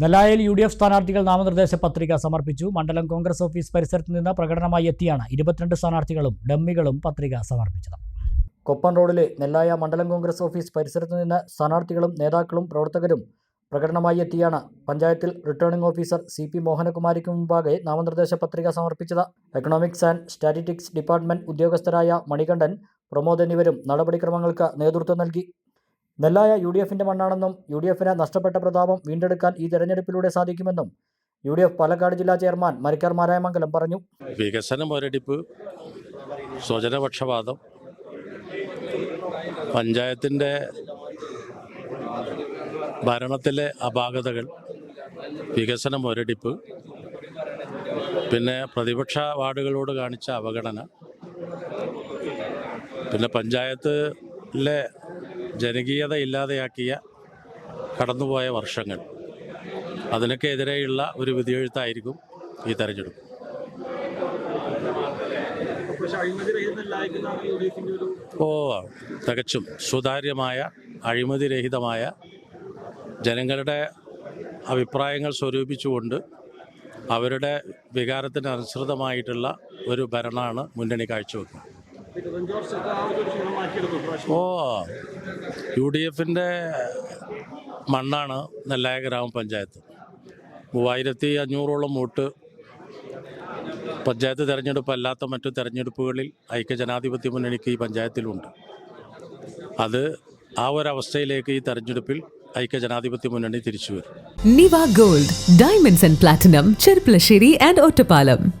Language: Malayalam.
നെല്ലായിൽ യു ഡി എഫ് സ്ഥാനാർത്ഥികൾ നാമനിർദ്ദേശ പത്രിക സമർപ്പിച്ചു. മണ്ഡലം കോൺഗ്രസ് ഓഫീസ് പരിസരത്ത് നിന്ന് പ്രകടനമായി എത്തിയാണ് ഇരുപത്തിരണ്ട് സ്ഥാനാർത്ഥികളും ഡമ്മികളും പത്രിക സമർപ്പിച്ചത്. കൊപ്പം റോഡിലെ നെല്ലായ മണ്ഡലം കോൺഗ്രസ് ഓഫീസ് പരിസരത്ത് നിന്ന് സ്ഥാനാർത്ഥികളും നേതാക്കളും പ്രവർത്തകരും പ്രകടനമായി എത്തിയാണ്. പഞ്ചായത്തിൽ റിട്ടേണിംഗ് ഓഫീസർ സി പി മോഹനകുമാരിക്ക് മുമ്പാകെ നാമനിർദ്ദേശ പത്രിക സമർപ്പിച്ചത്. എക്കണോമിക്സ് ആൻഡ് സ്റ്റാറ്റിസ്റ്റിക്സ് ഡിപ്പാർട്ട്മെന്റ് ഉദ്യോഗസ്ഥരായ മണികണ്ഠൻ പ്രമോദ് എന്നിവരും നടപടിക്രമങ്ങൾക്ക് നേതൃത്വം നൽകി. നെല്ലായ യു ഡി എഫിന്റെ മണ്ണാണെന്നും യു ഡി എഫിന് നഷ്ടപ്പെട്ട പ്രതാപം വീണ്ടെടുക്കാൻ ഈ തെരഞ്ഞെടുപ്പിലൂടെ സാധിക്കുമെന്നും യു ഡി എഫ് പാലക്കാട് ജില്ലാ ചെയർമാൻ മരിക്കാർ മാരായമംഗലം പറഞ്ഞു. വികസന മുരടിപ്പ് സ്വജനപക്ഷപാതം പഞ്ചായത്തിന്റെ ഭരണത്തിലെ അപാകതകൾ വികസന മുരടിപ്പ് പിന്നെ പ്രതിപക്ഷ വാർഡുകളോട് കാണിച്ച അവഗണന പിന്നെ പഞ്ചായത്തിലെ ജനകീയത ഇല്ലാതെയാക്കിയ കടന്നുപോയ വർഷങ്ങൾ. അതിനൊക്കെ എതിരെയുള്ള ഒരു വിധിയെഴുത്തായിരിക്കും ഈ തെരഞ്ഞെടുപ്പ്. ഓ തികച്ചും സുതാര്യമായ അഴിമതിരഹിതമായ ജനങ്ങളുടെ അഭിപ്രായങ്ങൾ സ്വരൂപിച്ചുകൊണ്ട് അവരുടെ വികാരത്തിന് അനുസൃതമായിട്ടുള്ള ഒരു ഭരണമാണ് മുന്നണി കാഴ്ചവെക്കുന്നത്. ഓ യു ഡി എഫിന്റെ മണ്ണാണ് നെല്ലായ ഗ്രാമപഞ്ചായത്ത്. മൂവായിരത്തി അഞ്ഞൂറോളം വോട്ട് പഞ്ചായത്ത് തെരഞ്ഞെടുപ്പ് അല്ലാത്ത മറ്റു തെരഞ്ഞെടുപ്പുകളിൽ ഐക്യജനാധിപത്യ മുന്നണിക്ക് ഈ പഞ്ചായത്തിലുണ്ട്. അത് ആ ഒരവസ്ഥയിലേക്ക് ഈ തെരഞ്ഞെടുപ്പിൽ ഐക്യജനാധിപത്യ മുന്നണി തിരിച്ചു വരും. Niva gold diamonds and platinum Cherpulassery and Ottapalam